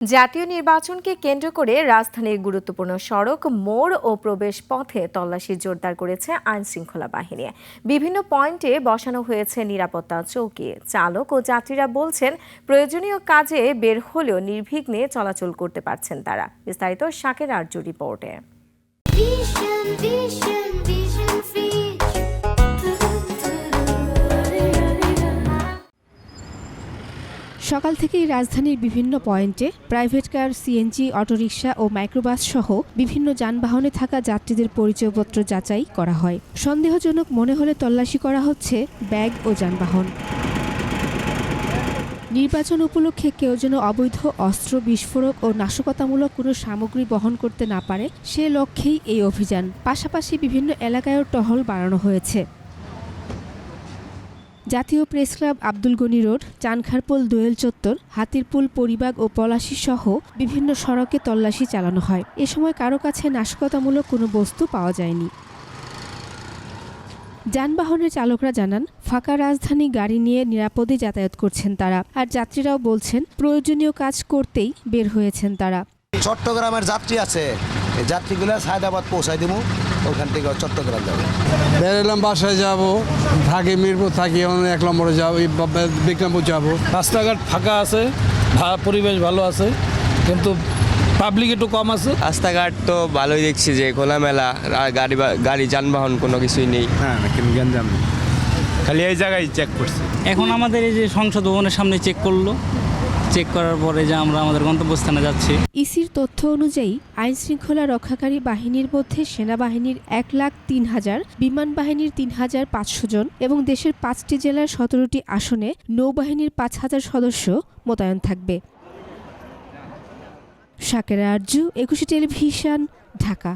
জাতীয় নির্বাচনকে কেন্দ্র করে রাজধানীর গুরুত্বপূর্ণ সড়ক, মোড় ও প্রবেশ পথে তল্লাশি জোরদার করেছে আইন শৃঙ্খলা বাহিনী। বিভিন্ন পয়েন্টে বসানো হয়েছে নিরাপত্তা চৌকি। চালক ও যাত্রীরা বলছেন, প্রয়োজনীয় কাজে বের হলেও নির্বিঘ্নে চলাচল করতে পারছেন তারা। বিস্তারিত শাকের আর্য রিপোর্টে। সকাল থেকেই রাজধানীর বিভিন্ন পয়েন্টে private car CNG auto rickshaw ও মাইক্রোবাস সহ বিভিন্ন যানবাহনে থাকা যাত্রীদের পরিচয়পত্র যাচাই করা হয়। সন্দেহজনক মনে হলে তল্লাশি করা হচ্ছে ব্যাগ ও যানবাহন। নির্বাচন উপলক্ষে কেউ যেন অবৈধ অস্ত্র, বিস্ফোরক ও নাশকতামূলক কোনো সামগ্রী বহন করতে না পারে, সে লক্ষ্যেই এই অভিযান। পাশাপাশি বিভিন্ন এলাকায়ও টহল বাড়ানো হয়েছে। জাতীয় press club Abdul Gani road, Chankharpul Doel Chattar, Hatirpul Paribagh ও পলাশী সহ বিভিন্ন সড়কে তল্লাশি চালানো হয়। এ সময় কারও কাছে নাশকতামূলক কোনো বস্তু পাওয়া যায়নি। যানবাহনের চালকরা জানান, ফাঁকা রাজধানী গাড়ি নিয়ে নিরাপদে যাতায়াত করছেন তারা। আর যাত্রীরাও বলছেন, প্রয়োজনীয় কাজ করতেই বের হয়েছেন তারা। চট্টগ্রামের যাত্রী আছে। এই যাত্রীগুলো সায়দাবাদ পৌঁছাই দিব ওখান থেকে চট্টগ্রাম যাবে। বেরোলাম বাসায় যাব থাকি মিরপুর থাকি এক নম্বরে যাব বিক্রমপুর যাব। রাস্তাঘাট ফাঁকা আছে পরিবেশ ভালো আছে কিন্তু পাবলিক একটু কম আছে। রাস্তাঘাট তো ভালোই দেখছি যে খোলামেলা গাড়ি গাড়ি যানবাহন কোনো কিছুই নেই। হ্যাঁ কিন্তু গ্যাঞ্জাম নেই। খালি এই জায়গায় চেক করছে। এখন আমাদের এই যে সংসদ ভবনের সামনে চেক করল চেক করার পরে যে আমরা আমাদের গন্তব্যস্থানে যাচ্ছি। ইসির তথ্য অনুযায়ী আইন শৃঙ্খলা রক্ষাকারী বাহিনীর মধ্যে সেনাবাহিনীর এক লাখ তিন হাজার, বিমান বাহিনীর তিন হাজার পাঁচশো জন এবং দেশের পাঁচটি জেলার সতেরোটি আসনে নৌবাহিনীর পাঁচ হাজার সদস্য মোতায়েন থাকবে। শাকেরা আরজু একুশে টেলিভিশন, ঢাকা।